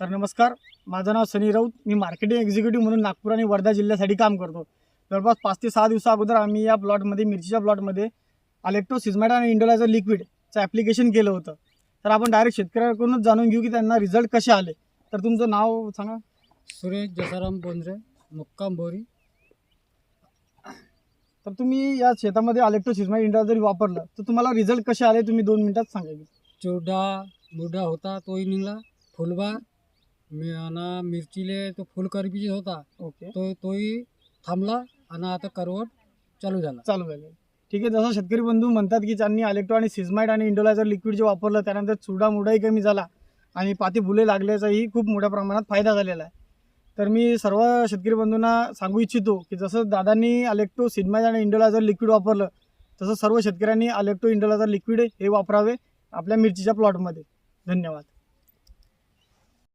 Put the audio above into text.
तर नमस्कार माझं नाव सनी राऊत. मी मार्केटिंग एक्झिक्युटिव्ह म्हणून नागपूर आणि वर्धा जिल्ह्यासाठी काम करतो. जवळपास पाच ते सहा दिवसा अगोदर आम्ही या प्लॉटमध्ये मिरचीच्या प्लॉटमध्ये अलेक्ट्रो सिझमॅट आणि इंडोलायझर लिक्विडचं ॲप्लिकेशन केलं होतं. तर आपण डायरेक्ट शेतकऱ्याकडूनच जाणून घेऊ की त्यांना रिझल्ट कसे आले. तर तुमचं नाव सांगा. सुरेश जसाराम बोंद्रे मुक्काम बोरी तर तुम्ही या शेतामध्ये अलेक्ट्रो सिझमॅट इंडोलायझर वापरलं तर तुम्हाला रिझल्ट कसे आले? तुम्ही दोन मिनिटात सांगायचे चिवडा मुडा होता तोही निघला. फुलबार मी आणि मिरचीले तो फुलकरबीज होता. ओके. तो तोही थांबला आणि आता करवट चालू झाला. चालू झाले. ठीक आहे जसं शेतकरी बंधू म्हणतात की त्यांनी इलेक्ट्रो आणि सिझमाईट आणि इंडोलायझर लिक्विड जे वापरलं त्यानंतर चुडा मुडाही कमी झाला आणि पाती फुले लागल्याचाही खूप मोठ्या प्रमाणात फायदा झालेला आहे. तर मी सर्व शेतकरी बंधूंना सांगू इच्छितो की जसं दादांनी अलेक्ट्रो सिझमाईट आणि इंडोलायझर लिक्विड वापरलं तसं सर्व शेतकऱ्यांनी अलेक्ट्रो इंडोलायझर लिक्विड हे वापरावे आपल्या मिरचीच्या प्लॉटमध्ये धन्यवाद.